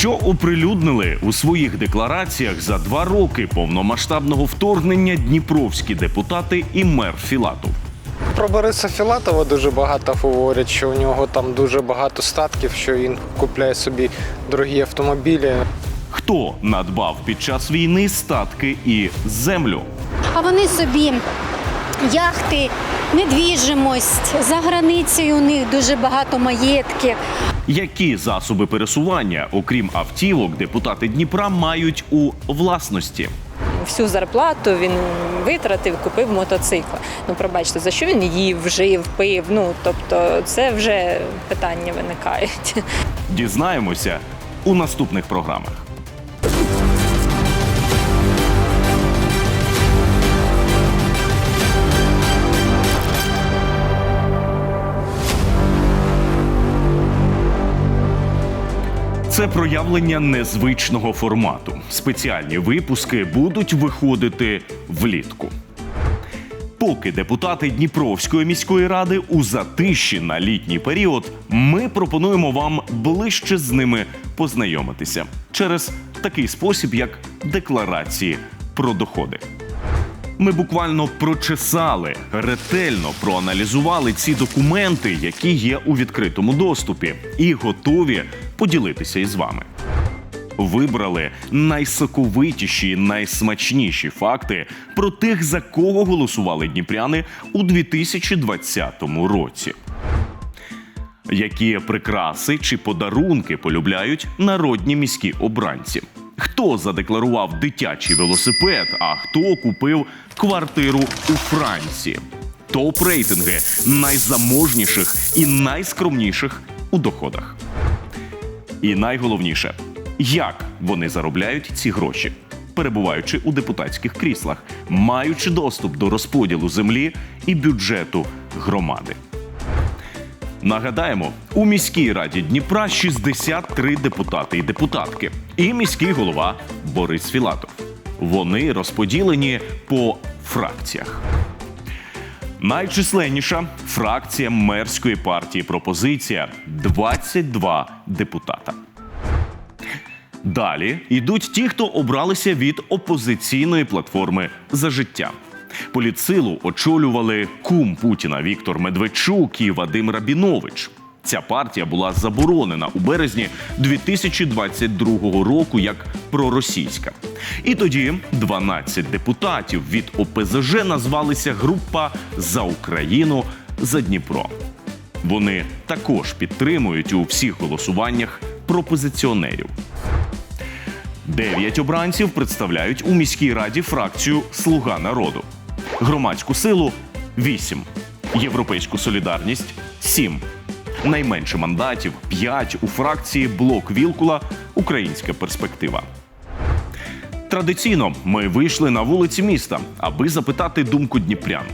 що оприлюднили у своїх деклараціях за два роки повномасштабного вторгнення дніпровські депутати і мер Філатов. Про Бориса Філатова дуже багато говорять, що у нього там дуже багато статків, що він купляє собі дорогі автомобілі. Хто надбав під час війни статки і землю? А вони собі яхти, недвіжимость, за границею у них дуже багато маєтків. Які засоби пересування, окрім автівок, депутати Дніпра мають у власності? всю зарплату він витратив, купив мотоцикл. Ну, пробачте, за що він їв, жив, пив? Ну тобто, це вже питання виникають. Дізнаємося у наступних програмах. Це проявлення незвичного формату. Спеціальні випуски будуть виходити влітку. Поки депутати Дніпровської міської ради у затиші на літній період, ми пропонуємо вам ближче з ними познайомитися через такий спосіб, як декларації про доходи. Ми буквально прочесали, ретельно проаналізували ці документи, які є у відкритому доступі, і готові поділитися із вами. Вибрали найсоковитіші, найсмачніші факти про тих, за кого голосували дніпряни у 2020 році. Які прикраси чи подарунки полюбляють народні міські обранці? Хто задекларував дитячий велосипед, а хто купив квартиру у Франції? Топ рейтинги найзаможніших і найскромніших у доходах. І найголовніше, як вони заробляють ці гроші, перебуваючи у депутатських кріслах, маючи доступ до розподілу землі і бюджету громади. Нагадаємо, у міській раді Дніпра 63 депутати і депутатки, і міський голова Борис Філатов. Вони розподілені по фракціях. Найчисленніша фракція мерської партії Пропозиція 22 депутата. Далі йдуть ті, хто обралися від опозиційної платформи за життя. Політсилу очолювали кум Путіна Віктор Медведчук і Вадим Рабінович. Ця партія була заборонена у березні 2022 року як проросійська. І тоді 12 депутатів від ОПЗЖ назвалися група за Україну за Дніпро. Вони також підтримують у всіх голосуваннях пропозиціонерів. Дев'ять обранців представляють у міській раді фракцію Слуга народу, громадську силу 8, Європейську солідарність 7. Найменше мандатів 5 у фракції Блок Вілкула Українська перспектива. Традиційно ми вийшли на вулиці міста, аби запитати думку дніпрян.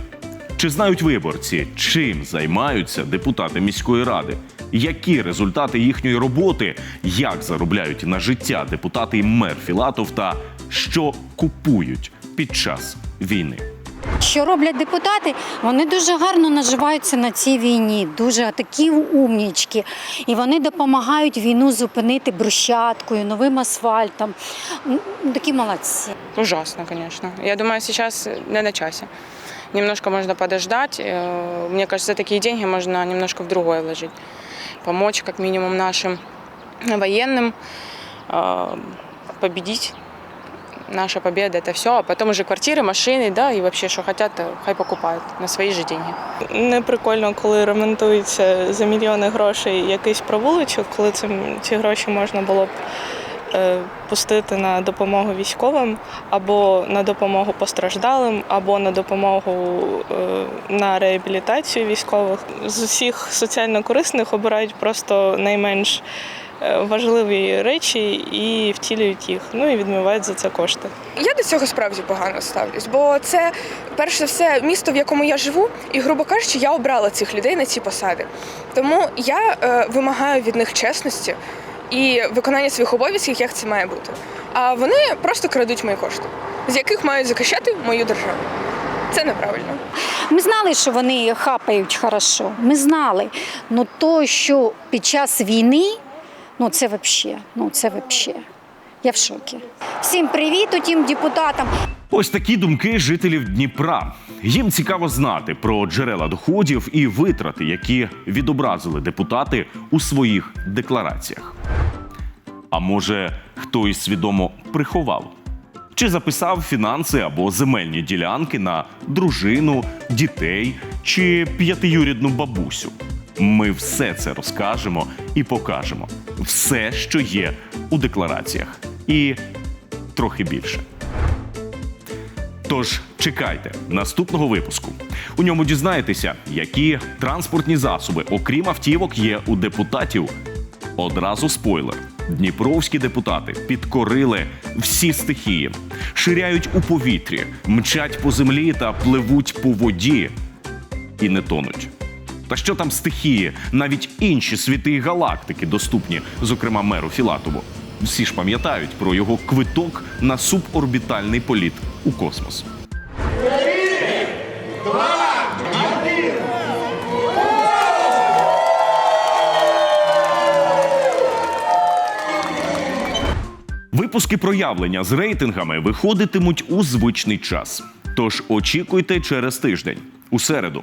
Чи знають виборці, чим займаються депутати міської ради? Які результати їхньої роботи, як заробляють на життя депутати і мер Філатов та що купують під час війни? Що роблять депутати? Вони дуже гарно наживаються на цій війні, дуже такі умнічки. І вони допомагають війну зупинити брусчаткою, новим асфальтом. М, Такі молодці. Ужасно, конечно. Я думаю, сейчас не на часе. Немножко можно подождать. Э, Мне кажется, такие деньги можно немножко в другое вложить. Помочь, как минимум, нашим военным э, победить. Наша победа – это все. А потом уже квартиры, машины, да, и вообще, что хотят, то хай покупают на свои же деньги. Не прикольно, коли ремонтується за мільйони грошей якийсь провуличок, коли цим ці гроші можна було б е, пустити на допомогу військовим, або на допомогу постраждалим, або на допомогу е, на реабілітацію військових. З усіх соціально корисних обирають просто найменш е, важливі речі і втілюють їх. Ну і відмивають за це кошти. Я до цього справді погано ставлюсь, бо це перш за все місто, в якому я живу, і, грубо кажучи, я обрала цих людей на ці посади. Тому я е, вимагаю від них чесності і виконання своїх обов'язків, як це має бути. А вони просто крадуть мої кошти, з яких мають захищати мою державу. Це неправильно. Ми знали, що вони хапають хорошо. Ми знали. Ну то, що під час війни Ну це взагалі, ну це взагалі. Я в шокі. Всім привіт утім депутатам. Ось такі думки жителів Дніпра. Їм цікаво знати про джерела доходів і витрати, які відобразили депутати у своїх деклараціях. А може, хтось свідомо приховав? Чи записав фінанси або земельні ділянки на дружину, дітей чи п'ятиюрідну бабусю? Ми все це розкажемо і покажемо. Все, що є у деклараціях, і трохи більше. Тож чекайте наступного випуску. У ньому дізнаєтеся, які транспортні засоби, окрім автівок, є у депутатів. Одразу спойлер: дніпровські депутати підкорили всі стихії, ширяють у повітрі, мчать по землі та пливуть по воді і не тонуть. Та що там стихії? Навіть інші світи і галактики доступні, зокрема меру Філатову. Всі ж пам'ятають про його квиток на суборбітальний політ у космос. Випуски проявлення з рейтингами виходитимуть у звичний час. Тож очікуйте через тиждень, у середу.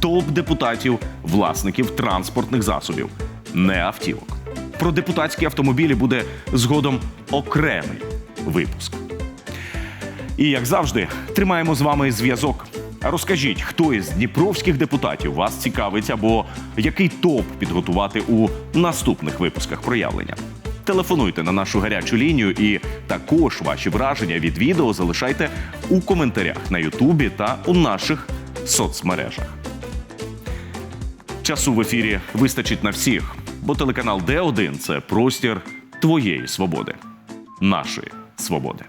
Топ депутатів, власників транспортних засобів, не автівок. Про депутатські автомобілі буде згодом окремий випуск. І як завжди, тримаємо з вами зв'язок. Розкажіть, хто із дніпровських депутатів вас цікавить або який топ підготувати у наступних випусках проявлення. Телефонуйте на нашу гарячу лінію і також ваші враження від відео залишайте у коментарях на Ютубі та у наших соцмережах. Часу в ефірі вистачить на всіх, бо телеканал Д1 – це простір твоєї свободи, нашої свободи.